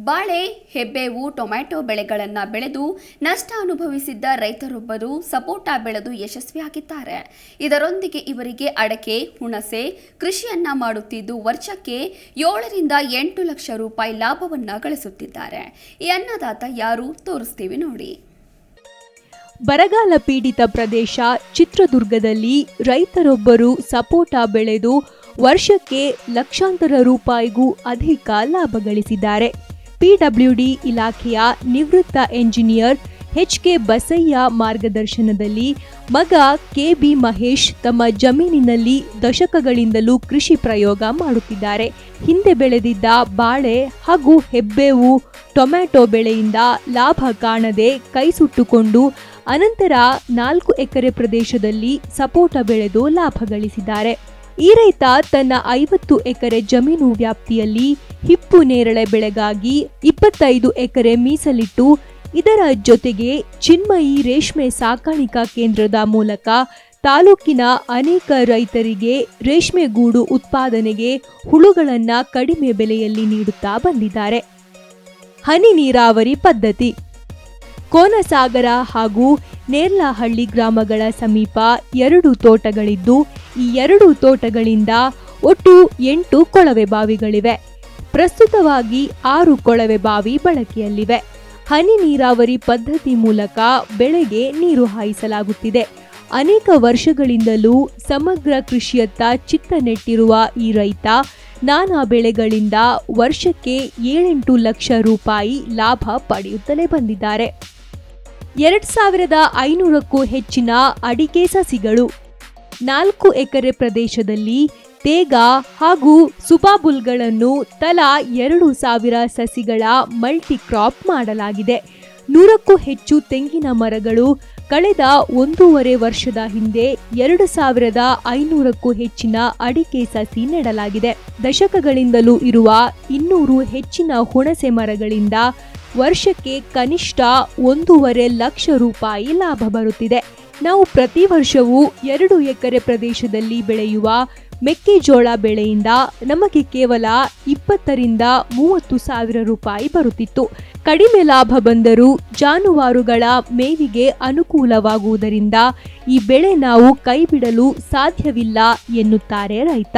ಬಾಳೆ, ಹೆಬ್ಬೇವು, ಟೊಮ್ಯಾಟೊ ಬೆಳೆಗಳನ್ನು ಬೆಳೆದು ನಷ್ಟ ಅನುಭವಿಸಿದ್ದ ರೈತರೊಬ್ಬರು ಸಪೋಟ ಬೆಳೆದು ಯಶಸ್ವಿಯಾಗಿದ್ದಾರೆ. ಇದರೊಂದಿಗೆ ಇವರಿಗೆ ಅಡಕೆ, ಹುಣಸೆ, ಕೃಷಿಯನ್ನ ಮಾಡುತ್ತಿದ್ದು ವರ್ಷಕ್ಕೆ ಏಳರಿಂದ ಎಂಟು ಲಕ್ಷ ರೂಪಾಯಿ ಲಾಭವನ್ನು ಗಳಿಸುತ್ತಿದ್ದಾರೆ. ಈ ಅನ್ನದಾತ ಯಾರು ತೋರಿಸ್ತೀವಿ ನೋಡಿ. ಬರಗಾಲ ಪೀಡಿತ ಪ್ರದೇಶ ಚಿತ್ರದುರ್ಗದಲ್ಲಿ ರೈತರೊಬ್ಬರು ಸಪೋಟ ಬೆಳೆದು ವರ್ಷಕ್ಕೆ ಲಕ್ಷಾಂತರ ರೂಪಾಯಿಗೂ ಅಧಿಕ ಲಾಭ ಗಳಿಸಿದ್ದಾರೆ. ಪಿಡಬ್ಲ್ಯೂಡಿ ಇಲಾಖೆಯ ನಿವೃತ್ತ ಎಂಜಿನಿಯರ್ ಎಚ್ ಕೆ ಬಸಯ್ಯ ಮಾರ್ಗದರ್ಶನದಲ್ಲಿ ಮಗ ಕೆ ಬಿ ಮಹೇಶ್ ತಮ್ಮ ಜಮೀನಿನಲ್ಲಿ ದಶಕಗಳಿಂದಲೂ ಕೃಷಿ ಪ್ರಯೋಗ ಮಾಡುತ್ತಿದ್ದಾರೆ. ಹಿಂದೆ ಬೆಳೆದಿದ್ದ ಬಾಳೆ ಹಾಗೂ ಹೆಬ್ಬೇವು ಟೊಮ್ಯಾಟೊ ಬೆಳೆಯಿಂದ ಲಾಭ ಕಾಣದೆ ಕೈ ಸುಟ್ಟುಕೊಂಡು ಅನಂತರ ನಾಲ್ಕು ಎಕರೆ ಪ್ರದೇಶದಲ್ಲಿ ಸಪೋಟ ಬೆಳೆದು ಲಾಭ ಗಳಿಸಿದ್ದಾರೆ. ಈ ರೈತ ತನ್ನ ಐವತ್ತು ಎಕರೆ ಜಮೀನು ವ್ಯಾಪ್ತಿಯಲ್ಲಿ ಹಿಪ್ಪು ನೇರಳೆ ಬೆಳೆಗಾಗಿ ಇಪ್ಪತ್ತೈದು ಎಕರೆ ಮೀಸಲಿಟ್ಟು, ಇದರ ಜೊತೆಗೆ ಚಿನ್ಮಯಿ ರೇಷ್ಮೆ ಸಾಕಾಣಿಕಾ ಕೇಂದ್ರದ ಮೂಲಕ ತಾಲೂಕಿನ ಅನೇಕ ರೈತರಿಗೆ ರೇಷ್ಮೆ ಗೂಡು ಉತ್ಪಾದನೆಗೆ ಹುಳುಗಳನ್ನು ಕಡಿಮೆ ಬೆಲೆಯಲ್ಲಿ ನೀಡುತ್ತಾ ಬಂದಿದ್ದಾರೆ. ಹನಿ ನೀರಾವರಿ ಪದ್ಧತಿ. ಕೋನಸಾಗರ ಹಾಗೂ ನೇರ್ಲಹಳ್ಳಿ ಗ್ರಾಮಗಳ ಸಮೀಪ ಎರಡು ತೋಟಗಳಿದ್ದು, ಈ ಎರಡು ತೋಟಗಳಿಂದ ಒಟ್ಟು ಎಂಟು ಕೊಳವೆ ಬಾವಿಗಳಿವೆ. ಪ್ರಸ್ತುತವಾಗಿ ಆರು ಕೊಳವೆ ಬಾವಿ ಬಳಕೆಯಲ್ಲಿವೆ. ಹನಿ ನೀರಾವರಿ ಪದ್ಧತಿ ಮೂಲಕ ಬೆಳೆಗೆ ನೀರು ಹಾಯಿಸಲಾಗುತ್ತಿದೆ. ಅನೇಕ ವರ್ಷಗಳಿಂದಲೂ ಸಮಗ್ರ ಕೃಷಿಯತ್ತ ಚಿತ್ತ ನೆಟ್ಟಿರುವ ಈ ರೈತ ನಾನಾ ಬೆಳೆಗಳಿಂದ ವರ್ಷಕ್ಕೆ ಏಳೆಂಟು ಲಕ್ಷ ರೂಪಾಯಿ ಲಾಭ ಪಡೆಯುತ್ತಲೇ ಬಂದಿದ್ದಾರೆ. ಎರಡ್ ಸಾವಿರದ ಐನೂರಕ್ಕೂ ಹೆಚ್ಚಿನ ಅಡಿಕೆ ಸಸಿಗಳು ನಾಲ್ಕು ಎಕರೆ ಪ್ರದೇಶದಲ್ಲಿ ತೇಗ ಹಾಗೂ ಸುಬಾಬುಲ್ಗಳನ್ನು ತಲಾ ಎರಡು ಸಾವಿರ ಸಸಿಗಳ ಮಲ್ಟಿ ಕ್ರಾಪ್ ಮಾಡಲಾಗಿದೆ. ನೂರಕ್ಕೂ ಹೆಚ್ಚು ತೆಂಗಿನ ಮರಗಳು ಕಳೆದ ಒಂದೂವರೆ ವರ್ಷದ ಹಿಂದೆ ಎರಡು ಸಾವಿರದ ಐನೂರಕ್ಕೂ ಹೆಚ್ಚಿನ ಅಡಿಕೆ ಸಸಿ ನೆಡಲಾಗಿದೆ. ದಶಕಗಳಿಂದಲೂ ಇರುವ ಇನ್ನೂರು ಹೆಚ್ಚಿನ ಹುಣಸೆ ಮರಗಳಿಂದ ವರ್ಷಕ್ಕೆ ಕನಿಷ್ಠ ಒಂದೂವರೆ ಲಕ್ಷ ರೂಪಾಯಿ ಲಾಭ ಬರುತ್ತಿದೆ. ನಾವು ಪ್ರತಿ ವರ್ಷವೂ ಎರಡು ಎಕರೆ ಪ್ರದೇಶದಲ್ಲಿ ಬೆಳೆಯುವ ಮೆಕ್ಕೆಜೋಳ ಬೆಳೆಯಿಂದ ನಮಗೆ ಕೇವಲ ಇಪ್ಪತ್ತರಿಂದ ಮೂವತ್ತು ಸಾವಿರ ರೂಪಾಯಿ ಬರುತ್ತಿತ್ತು. ಕಡಿಮೆ ಲಾಭ ಬಂದರೂ ಜಾನುವಾರುಗಳ ಮೇವಿಗೆ ಅನುಕೂಲವಾಗುವುದರಿಂದ ಈ ಬೆಳೆ ನಾವು ಕೈಬಿಡಲು ಸಾಧ್ಯವಿಲ್ಲ ಎನ್ನುತ್ತಾರೆ ರೈತ.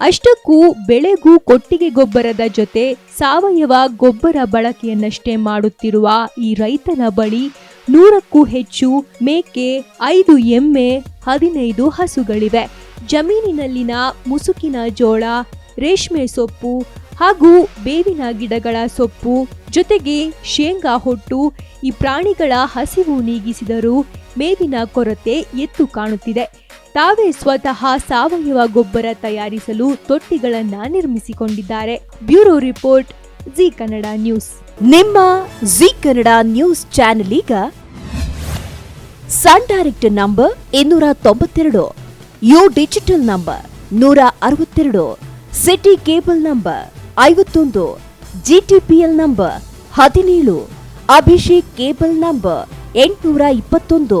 ಅಷ್ಟಕ್ಕೂ ಬೆಳೆಗೂ ಕೊಟ್ಟಿಗೆ ಗೊಬ್ಬರದ ಜೊತೆ ಸಾವಯವ ಗೊಬ್ಬರ ಬಳಕೆಯನ್ನಷ್ಟೇ ಮಾಡುತ್ತಿರುವ ಈ ರೈತನ ಬಳಿ ನೂರಕ್ಕೂ ಹೆಚ್ಚು ಮೇಕೆ, ಐದು ಎಮ್ಮೆ, ಹದಿನೈದು ಹಸುಗಳಿವೆ. ಜಮೀನಿನಲ್ಲಿನ ಮುಸುಕಿನ ಜೋಳ, ರೇಷ್ಮೆ ಸೊಪ್ಪು ಹಾಗೂ ಬೇವಿನ ಗಿಡಗಳ ಸೊಪ್ಪು, ಜೊತೆಗೆ ಶೇಂಗಾ ಹೊಟ್ಟು ಈ ಪ್ರಾಣಿಗಳ ಹಸಿವು ನೀಗಿಸಿದರೂ ಮೇವಿನ ಕೊರತೆ ಎತ್ತು ಕಾಣುತ್ತಿದೆ. ತಾವೇ ಸ್ವತಃ ಸಾವಯವ ಗೊಬ್ಬರ ತಯಾರಿಸಲು ತೊಟ್ಟಿಗಳನ್ನ ನಿರ್ಮಿಸಿಕೊಂಡಿದ್ದಾರೆ. Bureau report, Zee Kannada news. ನಿಮ್ಮ ಜಿ ಕನ್ನಡ ನ್ಯೂಸ್ ಚಾನೆಲ್ ಈಗ ಸನ್ ಡೈರೆಕ್ಟ್ ನಂಬರ್ ಇನ್ನೂರ ತೊಂಬತ್ತೆರಡು ಯು ಡಿಜಿಟಲ್ ನಂಬರ್ ನೂರ ಅರವತ್ತೆರಡು ಸಿಟಿ ಕೇಬಲ್ ನಂಬರ್ ಐವತ್ತೊಂದು, ಜಿಟಿಪಿಎಲ್ ನಂಬರ್ ಹದಿನೇಳು, ಅಭಿಷೇಕ್ ಕೇಬಲ್ ನಂಬರ್ ಎಂಟುನೂರ ಇಪ್ಪತ್ತೊಂದು